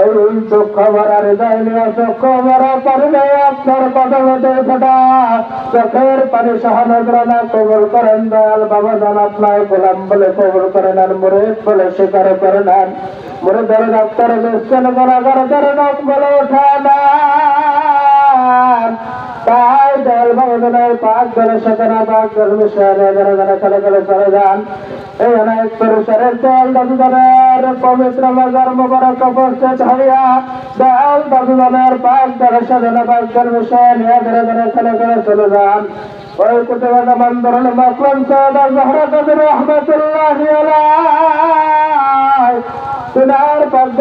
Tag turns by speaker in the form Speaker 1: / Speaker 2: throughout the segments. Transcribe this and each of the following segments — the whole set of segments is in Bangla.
Speaker 1: ওই চোখ ভরা হৃদয় নিয়ে চোখ ভরা পারবে আপনার কথা মতে ফোটা চোখের পানি সহানগ্রহণা কবল করেন দয়াল বাবা জান আপনার গোলাম বলে কবল করেন আর মুরে বলে স্বীকার করে নেন। মুরে ধরে ডাক্তার বেসছেন বলা করে ধরে ডাক বলে ওঠান তাই দয়াল বাবা জানার পাক ধরে সাথে না পাক ধরে মিশে ধরে ধরে চলে চলে চলে যান। এই অনেক পুরুষের দল দাবিদানের পবিত্র মাজার মুবারক উপস্থিত হইয়া দয়াল দাবিদানের পাঁচ ধরে সাথে না পাক ধরে মিশে নিয়ে ধরে ধরে চলে করে চলে যান। ওই কুতুবাদ আন্দোলন মাকলাম সাদা জহরা কবির রহমতুল্লাহ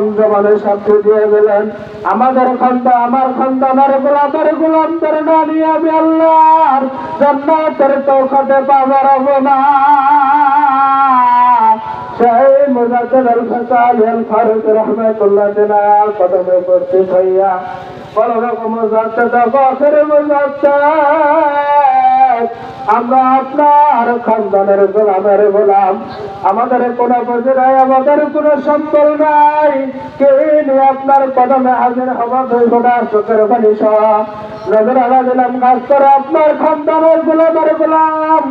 Speaker 1: যারা সাথে দিয়ে গেলেন। আমাদের খন্দ আমার খন্দ আমার গোলামের গোলাম করে না নিয়ে আমি আল্লাহর জান্নাতের চৌকাতে পাবার না। সেই মুজাদ্দেদ আল ফসাল আল ফারুক রহমাতুল্লাহ হইয়া বড় রকম মুজাদ্দেদ বখের মুজাদ্দেদ আমরা আপনার খানদানের গোলামের গোলাম। আমাদের কোনো বজরায় আমাদের কোনো সম্বল নাই। কে আপনার কদমে হাজির হওয়া দুই গোটা চোখের সব? নজর আলা দিলাম, কাজ করে আপনার খানদানের গোলামের গোলাম।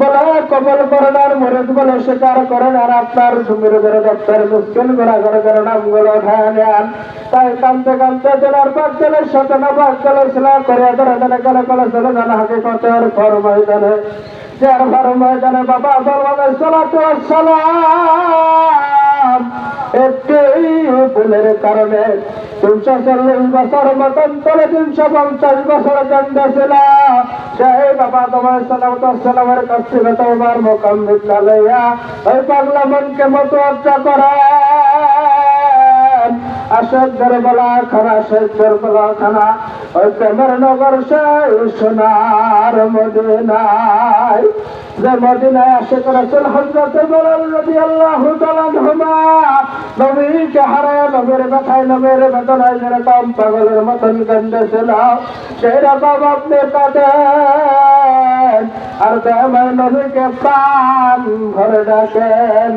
Speaker 1: বলে, কবল আর বলে স্বীকার করেন আর আপনার সুমির করে দপ্তর মুশকিল গোড়া করে করে নামগুলো নেন। তাই কানতে কানতে জেলার পাক জেলের সাথে না পাক জেলের করে ধরে ধরে গেলে গেলে চলে যান হাতে কতের ফর ময়দানে। যার ফর ময়দানে বাবা দরবারে সালাতু সালাম একটি ভুলের কারণে তিনশো চল্লিশ বছর মতন তলে তিনশো পঞ্চাশ বছর দণ্ড ছিল। সেই বাবা তোমার সালামের কাছ তোমার মোকাম ভিক্ষা লইয়া ওই পাগলা মনকে মতো হত্যা করেন আসাদের বলা খানা, সহ্যের বলা খানা ওই নগর সোনার মদিনায়। যে মদিনায় আসে করেছেন হজরতে বলাল নবী আল্লাহ হুমা নবীকে হারায়, নবীর নবীর বেদনায় পাগলের মতন গন্ধে ছিল সেই রকম আপনি কাটেন আর দেমের নবীকে প্রাণ ডাকেন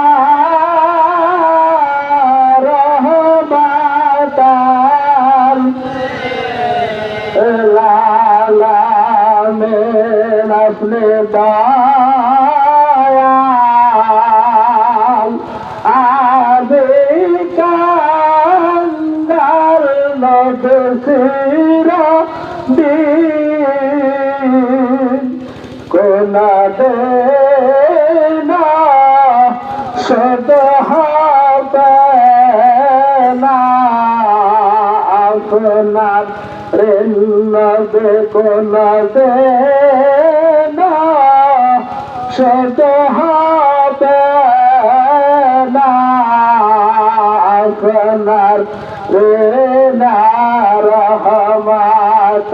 Speaker 1: লালামেন আপনি দয়াল। আবে কাঙ্গাল নদসিরা দিন। কোনা দে না সদ হবে না। আপনার রেন দে কোনা দে না হবে না আপনার রেন রহমত।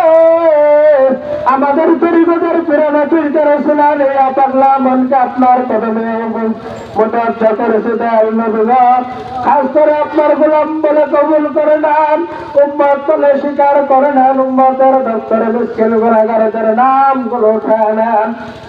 Speaker 1: আমাদের পরিবারের পুরানো পীরদের রসুলান এই পাগলা মনকে আপনার কদমে মোটাচ্ছা করেছে দেয় খাস করে আপনার গোলাম বলে কবুল করে নেন। উম্মত বলে স্বীকার করে নেন। উম্মতের দপ্তরে মুশকিল গুণাগারদের নামগুলো উঠায় নেন।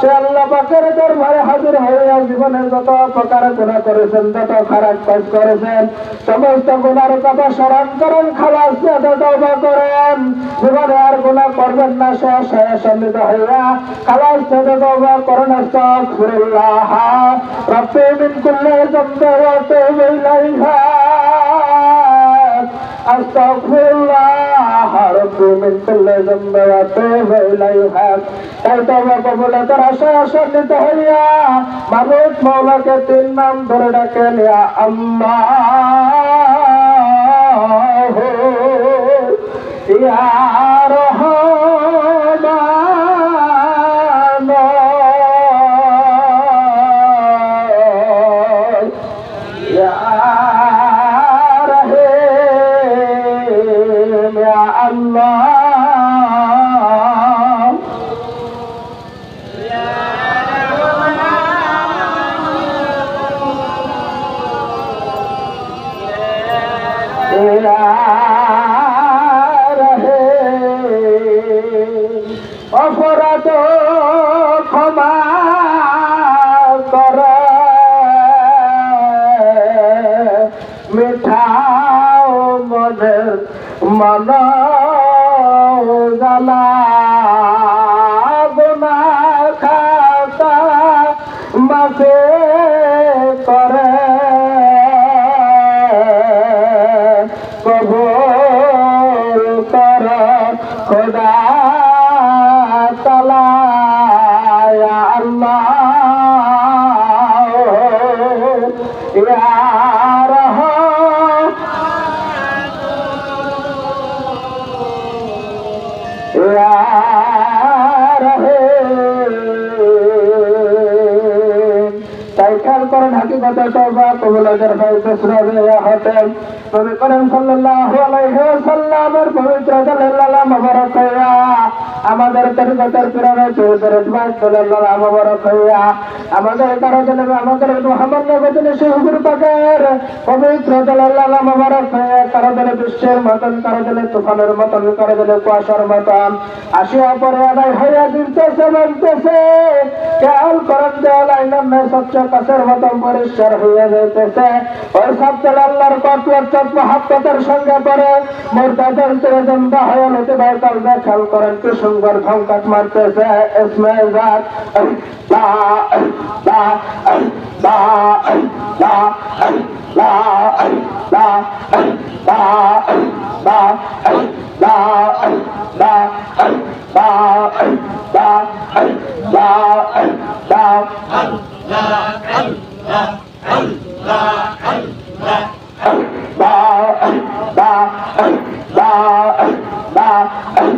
Speaker 1: সে আল্লাহ পাকের দরবারে হাজির হইয়া জীবনের যত প্রকার গুণা করেছেন তত খারাপ কাজ করেছেন, সমস্ত গুণার কথা স্মরণ করেন, খালাস যাতে করেন। জীবনে আর গুণা করবেন না শেষ হয়ে হইয়া খালাস যাতে করেন। আস্তাগফিরুল্লাহ। রব্বি মিন কুল্লি যামবি ওয়া من كل ذنب وتوب তাই তোমরা কবলে আশা হইয়া মানুষ মৌলাকে তিন নাম ধরে ডাকেন আম্মা Olá. মতো তবা কবুলাদের ফাইতুসরা বিয়া হতেন নবী করিম সাল্লাল্লাহু আলাইহি ওয়াসাল্লামের পবিত্র জালালালা মুবারাকায়া আমাদের তরিকতের পিরানে চৌধুরী ভাই দলাল্লাহ মুবারক হইয়া আমাদের কারও জন্য আমাদের মুহাম্মদ নবী হুজুর পাকের পবিত্র দলাল্লাহ মুবারক হইয়া কারও জন্য বিশ্বের মতন কারও জন্য তুফানের মতন কারও জন্য কুয়াশার মতন। আসিয়া পরে আদায় হইয়া দিতেছে মানতেছে খেয়াল করেন দেওয়াল আইনার সবচেয়ে কাছের মতন পরিষ্কার হইয়া যাইতেছে। ওই সবচেয়ে আল্লাহর কত অর্থাৎ মহাত্মতার সঙ্গে পরে মোরতাদের তেরে জন্দা হয়ে কাল খেয়াল করেন কি সুন্দর ঝঙ্কাট মারতেছে ইসমে জাত লা লা লা লা লা লা লা লা লা লা লা লা লা Salam, Haja Baba, Gausalam, তাদের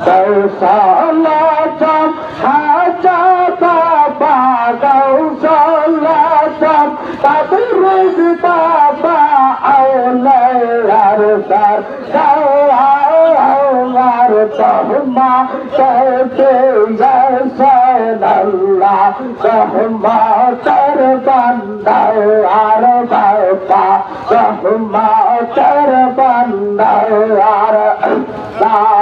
Speaker 1: Gausalatap, hajatapa, gausalatap, tabirigtapa, aulayartar, gaualar tahma, tahtiyasan Allah, tahma tarban dauar bapa, tahma tarban dauar Allah.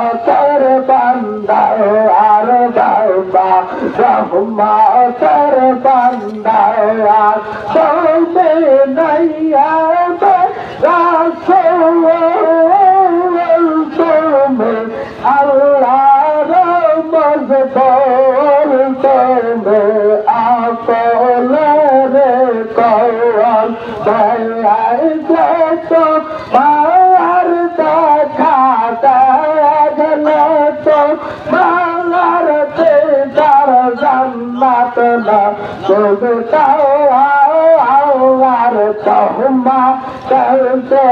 Speaker 1: তোর বান্দা আর বাবা ব্রহ্মা তোর বান্দা আর সবে নাইয়া তুমি আল্লাহর মজবর তুমি জান্নাত না সুবিতাও আর তহমা করতে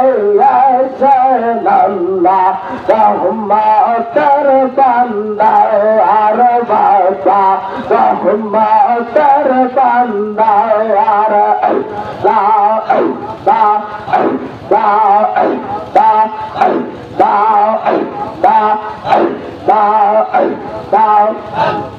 Speaker 1: আল্লাহ তহমা কর বান্দা আর বাসা। তহমা কর বান্দা আর সা সা সা সা সা সা সা সা